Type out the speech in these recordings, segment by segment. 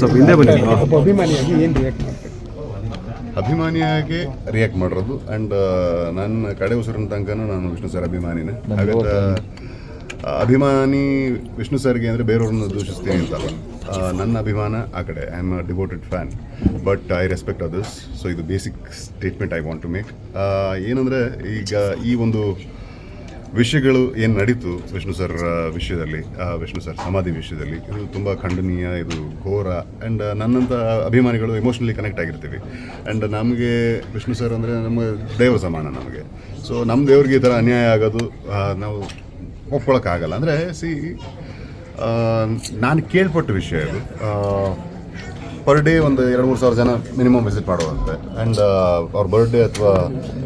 ಸ್ವಲ್ಪ ಹಿಂದೆ ಬನ್ನಿ. ಒಬ್ಬ ಅಭಿಮಾನಿಯಾಗಿ ಏನು ರಿಯಾಕ್ಟ್ ಮಾಡ್ತೀರಿ? ಅಭಿಮಾನಿಯಾಗಿ ರಿಯಾಕ್ಟ್ ಮಾಡಿರೋದು. ಆ್ಯಂಡ್ ನನ್ನ ಕಡೆ ಉಸಿರಿನ ತನಕನೂ ನಾನು ವಿಷ್ಣು ಸರ್ ಅಭಿಮಾನಿನೇ. ಹಾಗಂತ ಅಭಿಮಾನಿ ವಿಷ್ಣು ಸರ್ಗೆ ಅಂದರೆ ಬೇರೆಯವ್ರನ್ನ ದೂಷಿಸ್ತೀನಿ ಅಂತ ನನ್ನ ಅಭಿಮಾನ ಆ ಕಡೆ. I am a devoted fan but I respect others so ಇದು basic statement I want to make ಏನಂದರೆ ಈಗ ಈ ಒಂದು ವಿಷಯಗಳು ಏನು ನಡೀತು ವಿಷ್ಣು ಸರ್ ವಿಷಯದಲ್ಲಿ ವಿಷ್ಣು ಸರ್, ಸಮಾಧಿ ವಿಷಯದಲ್ಲಿ? ಇದು ತುಂಬ ಖಂಡನೀಯ, ಇದು ಘೋರ ಆ್ಯಂಡ್ ನನ್ನಂಥ ಅಭಿಮಾನಿಗಳು ಎಮೋಷ್ನಲಿ ಕನೆಕ್ಟ್ ಆಗಿರ್ತೀವಿ. ಆ್ಯಂಡ್ ನಮಗೆ ವಿಷ್ಣು ಸರ್ ಅಂದರೆ ನಮ್ಮ ದೇವ ಸಮಾನ ನಮಗೆ. ಸೊ ನಮ್ಮ ದೇವ್ರಿಗೆ ಈ ಥರ ಅನ್ಯಾಯ ಆಗೋದು ನಾವು ಒಪ್ಕೊಳಕ್ಕಾಗಲ್ಲ. ಅಂದರೆ ಸಿ ನಾನು ಕೇಳ್ಪಟ್ಟ ವಿಷಯ ಇದು. ಪರ್ ಡೇ ಒಂದು ಎರಡು ಮೂರು ಸಾವಿರ ಜನ ಮಿನಿಮಮ್ ವಿಸಿಟ್ ಮಾಡುವಂತೆ. ಆ್ಯಂಡ್ ಅವ್ರ ಬರ್ಡೇ ಅಥವಾ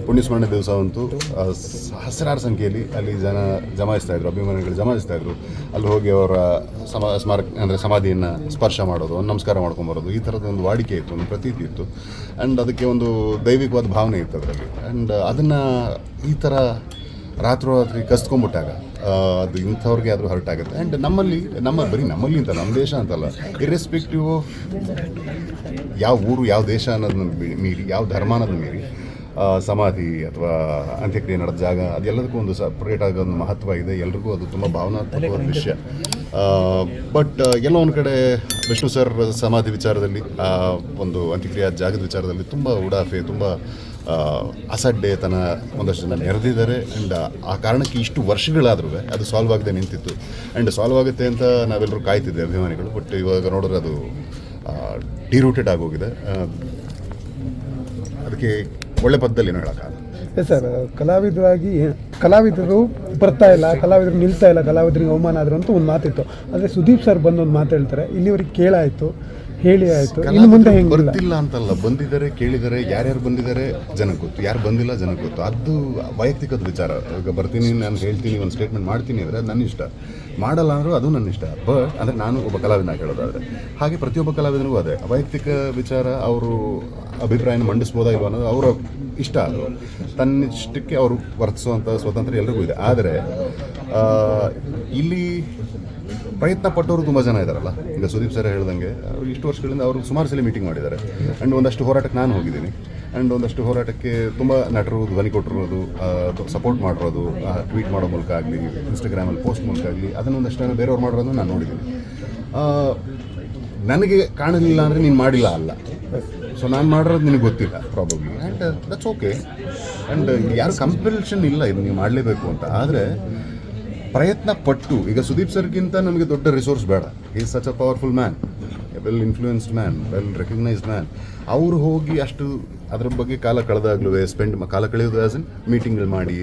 ಪುಣ್ಯಸ್ಮರಣೆ ದಿವಸ ಅಂತೂ ಸಹಸ್ರಾರು ಹಸಿರಾರು ಸಂಖ್ಯೆಯಲ್ಲಿ ಅಲ್ಲಿ ಜನ ಜಮಾಯಿಸ್ತಾ ಇದ್ರು, ಅಭಿಮಾನಿಗಳು ಜಮಾಯಿಸ್ತಾ ಇದ್ರು. ಅಲ್ಲಿ ಹೋಗಿ ಅವರ, ಸಮ, ಸ್ಮಾರಕ, ಅಂದರೆ ಸಮಾಧಿಯನ್ನು ಸ್ಪರ್ಶ ಮಾಡೋದು, ಒಂದು ನಮಸ್ಕಾರ ಮಾಡ್ಕೊಂಬರೋದು ಈ ಥರದ ಒಂದು ವಾಡಿಕೆ ಇತ್ತು, ಒಂದು ಪ್ರತೀತಿ ಇತ್ತು. ಆ್ಯಂಡ್ ಅದಕ್ಕೆ ಒಂದು ದೈವಿಕವಾದ ಭಾವನೆ ಇತ್ತು ಅದರಲ್ಲಿ. ಆ್ಯಂಡ್ ಅದನ್ನು ಈ ಥರ ರಾತ್ರೋರಾತ್ರಿ ಕಸ್ಕೊಂಡ್ಬಿಟ್ಟಾಗ ಅದು ಇಂಥವ್ರಿಗೆ ಆದರೂ ಹರ್ಟ್ ಆಗುತ್ತೆ. ಆ್ಯಂಡ್ ನಮ್ಮಲ್ಲಿ, ನಮ್ಮ ಬರೀ ನಮ್ಮಲ್ಲಿ ಅಂತ ನಮ್ಮ ದೇಶ ಅಂತಲ್ಲ ಇರ್ರೆಸ್ಪೆಕ್ಟಿವ್ ಆಫ್ ಯಾವ ಊರು, ಯಾವ ದೇಶ ಅನ್ನೋದನ್ನ ಮೀರಿ, ಯಾವ ಧರ್ಮ ಅನ್ನೋದನ್ನ ಮೀರಿ ಸಮಾಧಿ ಅಥವಾ ಅಂತ್ಯಕ್ರಿಯೆ ನಡೆದ ಜಾಗ, ಅದೆಲ್ಲದಕ್ಕೂ ಒಂದು ಸಪ್ರೇಟ್ ಆಗಿ ಒಂದು ಮಹತ್ವ ಇದೆ. ಎಲ್ರಿಗೂ ಅದು ತುಂಬ ಭಾವನಾತ್ಮಕವಾದ ವಿಷಯ ಬಟ್ ಎಲ್ಲೋ ಒಂದು ಕಡೆ ವಿಷ್ಣು ಸರ್ ಸಮಾಧಿ ವಿಚಾರದಲ್ಲಿ ಒಂದು ಅಂತ್ಯಕ್ರಿಯೆ ಜಾಗದ ವಿಚಾರದಲ್ಲಿ ತುಂಬ ಉಡಾಫೆ, ತುಂಬ ಅಸಡ್ಡೆತನ ಒಂದಷ್ಟು ಜನ ನೆರೆದಿದ್ದಾರೆ ಆ್ಯಂಡ್ ಆ ಕಾರಣಕ್ಕೆ ಇಷ್ಟು ವರ್ಷಗಳಾದ್ರೂ ಅದು ಸಾಲ್ವ್ ಆಗದೆ ನಿಂತಿತ್ತು. ಆ್ಯಂಡ್ ಸಾಲ್ವ್ ಆಗುತ್ತೆ ಅಂತ ನಾವೆಲ್ಲರೂ ಕಾಯ್ತಿದ್ದೆ ಅಭಿಮಾನಿಗಳು ಬಟ್ ಇವಾಗ ನೋಡಿದ್ರೆ ಅದು ಡಿರೂಟೆಡ್ ಆಗೋಗಿದೆ. ಅದಕ್ಕೆ ಒಳ್ಳೆ ಪದದಲ್ಲಿ ಹೇಳೋಕ್ಕಾಗಲ್ಲ. ಸರ್ ಕಲಾವಿದರಾಗಿ ಕಲಾವಿದರು ಬರ್ತಾ ಇಲ್ಲ, ಕಲಾವಿದರು ನಿಲ್ತಾ ಇಲ್ಲ, ಕಲಾವಿದರಿಗೆ ಅವಮಾನ ಆದರೂ ಅಂತ ಒಂದು ಮಾತಿತ್ತು. ಆದರೆ ಸುದೀಪ್ ಸರ್ ಬಂದು ಒಂದು ಮಾತು ಹೇಳ್ತಾರೆ, ಇಲ್ಲಿವರೆಗೆ ಕೇಳಾಯಿತು. ಹೇಳಿ ಆಯಿತು. ಇನ್ನು ಮುಂದೆ ಹೆಂಗಿಲ್ಲ. ಬರ್ತಿಲ್ಲ ಅಂತಲ್ಲ. ಬಂದಿದ್ದಾರೆ ಕೇಳಿದ್ದಾರೆ ಯಾರ್ಯಾರು ಬಂದಿದ್ದಾರೆ ಜನಕ್ಕೆ ಗೊತ್ತು. ಯಾರು ಬಂದಿಲ್ಲ ಜನಕ್ಕೆ ಗೊತ್ತು. ಅದು ವೈಯಕ್ತಿಕದ ವಿಚಾರ. ಈಗ ಬರ್ತೀನಿ ನಾನು ಹೇಳ್ತೀನಿ ಒಂದು ಸ್ಟೇಟ್ಮೆಂಟ್ ಮಾಡ್ತೀನಿ ಅಂದರೆ ಅದು ನನ್ನ ಇಷ್ಟ. ಮಾಡಲ್ಲ ಅಂದರೂ ಅದು ನನ್ನ ಇಷ್ಟ. ಬಟ್ ಅಂದರೆ ನಾನು ಒಬ್ಬ ಕಲಾವಿದನ ಹೇಳೋದಾದರೆ ಹಾಗೆ ಪ್ರತಿಯೊಬ್ಬ ಕಲಾವಿದನಿಗೂ ಅದೇ. ವೈಯಕ್ತಿಕ ವಿಚಾರ ಅವರು ಅಭಿಪ್ರಾಯನ ಮಂಡಿಸ್ಬೋದಾ ಅನ್ನೋದು ಅವರ ಇಷ್ಟ ಅದು. ತನ್ನಿಷ್ಟಕ್ಕೆ ಅವರು ವರ್ತಿಸುವಂಥ ಸ್ವಾತಂತ್ರ್ಯ ಎಲ್ಲರಿಗೂ ಇದೆ. ಆದರೆ ಇಲ್ಲಿ ಪ್ರಯತ್ನ ಪಟ್ಟವರು ತುಂಬ ಜನ ಇದ್ದಾರಲ್ಲ ಈಗ ಸುದೀಪ್ ಸರ್ ಹೇಳ್ದಂಗೆ, ಅವ್ರು ಇಷ್ಟು ವರ್ಷಗಳಿಂದ ಅವರು ಸುಮಾರು ಸಲ ಮೀಟಿಂಗ್ ಮಾಡಿದ್ದಾರೆ. ಆ್ಯಂಡ್ ಒಂದಷ್ಟು ಹೋರಾಟಕ್ಕೆ ನಾನು ಹೋಗಿದ್ದೀನಿ. ಆ್ಯಂಡ್ ಒಂದಷ್ಟು ಹೋರಾಟಕ್ಕೆ ತುಂಬ ನಟರು, ಧ್ವನಿ ಕೊಟ್ಟಿರೋದು ಸಪೋರ್ಟ್ ಮಾಡಿರೋದು ಟ್ವೀಟ್ ಮಾಡೋ ಮೂಲಕ ಆಗಲಿ ಇನ್ಸ್ಟಾಗ್ರಾಮಲ್ಲಿ ಪೋಸ್ಟ್ ಮೂಲಕ ಆಗಲಿ, ಅದನ್ನು ಒಂದಷ್ಟು ಜನ ಬೇರೆಯವ್ರು ಮಾಡಿರೋದನ್ನು ನಾನು ನೋಡಿದ್ದೀನಿ. ನನಗೆ ಕಾಣಲಿಲ್ಲ ಅಂದರೆ ನೀನು ಮಾಡಿಲ್ಲ ಅಲ್ಲ. ಸೊ ನಾನು ಮಾಡಿರೋದು ನಿನಗೆ ಗೊತ್ತಿಲ್ಲ probably and that's okay and ಯಾರು ಕಂಪಲ್ಷನ್ ಇಲ್ಲ ಇದು ನೀವು ಮಾಡಲೇಬೇಕು ಅಂತ. ಆದರೆ ಪ್ರಯತ್ನ ಪಟ್ಟು ಈಗ ಸುದೀಪ್ ಸರ್ಗಿಂತ ನಮಗೆ ದೊಡ್ಡ ರಿಸೋರ್ಸ್ ಬೇಡ. Is such a powerful man well influenced man well recognised man ಅವರು ಹೋಗಿ ಅಷ್ಟು ಅದ್ರ ಬಗ್ಗೆ ಕಾಲ ಕಳೆದಾಗ್ಲೂ ಸ್ಪೆಂಡ್ ಕಾಲ ಕಳೆಯೋದು ಆಸ್ ಇನ್ ಮೀಟಿಂಗ್ಗಳು ಮಾಡಿ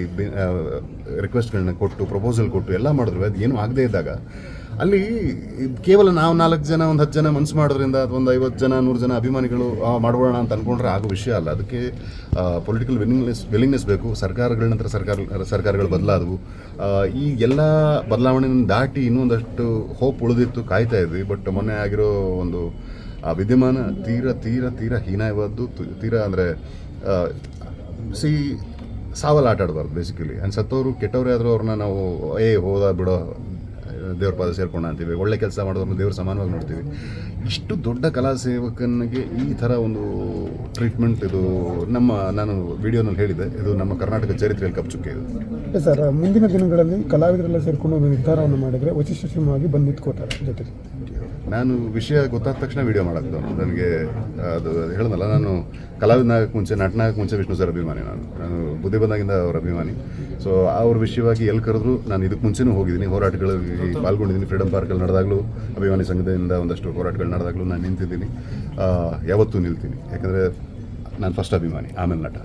ರಿಕ್ವೆಸ್ಟ್ಗಳನ್ನ ಕೊಟ್ಟು ಪ್ರಪೋಸಲ್ ಕೊಟ್ಟು, ಎಲ್ಲ ಮಾಡಿದ್ರು. ಅದು ಏನೂ ಆಗದೇ ಇದ್ದಾಗ ಅಲ್ಲಿ ಕೇವಲ ನಾವು ನಾಲ್ಕು ಜನ, ಒಂದು ಹತ್ತು ಜನ ಮನ್ಸು ಮಾಡೋದ್ರಿಂದ ಅಥವಾ ಒಂದು ಐವತ್ತು ಜನ, ನೂರು ಜನ ಅಭಿಮಾನಿಗಳು ಮಾಡೋಣ ಅಂತ ಅಂದ್ಕೊಂಡ್ರೆ ಆಗೋ ವಿಷಯ ಅಲ್ಲ. ಅದಕ್ಕೆ ಪೊಲಿಟಿಕಲ್ ವಿಲಿಂಗ್ನೆಸ್ ವಿಲಿಂಗ್ನೆಸ್ ಬೇಕು. ಸರ್ಕಾರಗಳ ನಂತರ ಸರ್ಕಾರ, ಸರ್ಕಾರಗಳು ಬದಲಾದವು. ಈ ಎಲ್ಲ ಬದಲಾವಣೆಯನ್ನು ದಾಟಿ ಇನ್ನೊಂದಷ್ಟು ಹೋಪ್ ಉಳಿದಿತ್ತು, ಕಾಯ್ತಾ ಇದ್ವಿ. ಬಟ್ ಮೊನ್ನೆ ಆಗಿರೋ ಒಂದು, ಆ, ವಿದ್ಯಮಾನ ತೀರ ತೀರ ತೀರ ಹೀನಾಯವಾದ್ದು ತೀರ ಅಂದರೆ ಸಿ ಸಾವಲ್ಲಿ ಆಟಾಡಬಾರ್ದು ಬೇಸಿಕಲಿ ಆ್ಯಂಡ್ ಸತ್ತವರು ಕೆಟ್ಟವರೇ ಆದರೂ ಅವ್ರನ್ನ ನಾವು, ಏ, ಹೋದ, ಬಿಡೋ ದೇವ್ರ ಪಾದ ಸೇರ್ಕೊಂಡ ಅಂತೀವಿ. ಒಳ್ಳೆ ಕೆಲಸ ಮಾಡೋದನ್ನು ದೇವ್ರ ಸಮಾನವಾಗಿ ನೋಡ್ತೀವಿ. ಇಷ್ಟು ದೊಡ್ಡ ಕಲಾ ಸೇವಕನಿಗೆ ಈ ಥರ ಒಂದು ಟ್ರೀಟ್ಮೆಂಟ್ ಇದು ನಮ್ಮ, ನಾನು ವಿಡಿಯೋನಲ್ಲಿ ಹೇಳಿದೆ ಇದು ನಮ್ಮ ಕರ್ನಾಟಕ ಚರಿತ್ರೆಯಲ್ಲಿ ಕಪ್ಚುಕ್ಕೆ ಇದು. ಸರ್ ಮುಂದಿನ ದಿನಗಳಲ್ಲಿ ಕಲಾವಿದರೆಲ್ಲ ಸೇರಿಕೊಂಡು ಒಂದು ನಿರ್ಧಾರವನ್ನು ಮಾಡಿದರೆ ವಶಿಷ್ಠ ಸಿಂಹವಾಗಿ ಬಂದು ನಿಂತ್ಕೋತಾರೆ ಜೊತೆಗೆ. ನಾನು ವಿಷಯ ಗೊತ್ತಾದ ತಕ್ಷಣ ವಿಡಿಯೋ ಮಾಡೋದು ನನಗೆ ಅದು ಹೇಳಿದ್ನಲ್ಲ ನಾನು ಕಲಾವಿದನಾಗಕ್ಕೆ ಮುಂಚೆ ನಟನಾಗಕ್ಕೆ ಮುಂಚೆ ವಿಷ್ಣು ಸರ್ ಅಭಿಮಾನಿ ನಾನು. ನಾನು ಬುದ್ಧಿ ಬಂದಾಗಿಂದ ಅವ್ರ ಅಭಿಮಾನಿ. ಸೊ ಅವ್ರ ವಿಷಯವಾಗಿ ಎಲ್ಲಿ ಕರೆದ್ರು ನಾನು ಇದಕ್ಕೆ ಮುಂಚೆನೂ ಹೋಗಿದ್ದೀನಿ. ಹೋರಾಟಗಳಲ್ಲಿ ಪಾಲ್ಗೊಂಡಿದ್ದೀನಿ. ಫ್ರೀಡಮ್ ಪಾರ್ಕಲ್ಲಿ ನಡೆದಾಗಲೂ ಅಭಿಮಾನಿ ಸಂಘದಿಂದ ಒಂದಷ್ಟು ಹೋರಾಟಗಳು ನಡೆದಾಗಲೂ ನಾನು ನಿಂತಿದ್ದೀನಿ. ಯಾವತ್ತೂ ನಿಲ್ತೀನಿ. ಯಾಕಂದರೆ ನಾನು ಫಸ್ಟ್ ಅಭಿಮಾನಿ ಆಮೇಲೆ ನಟ.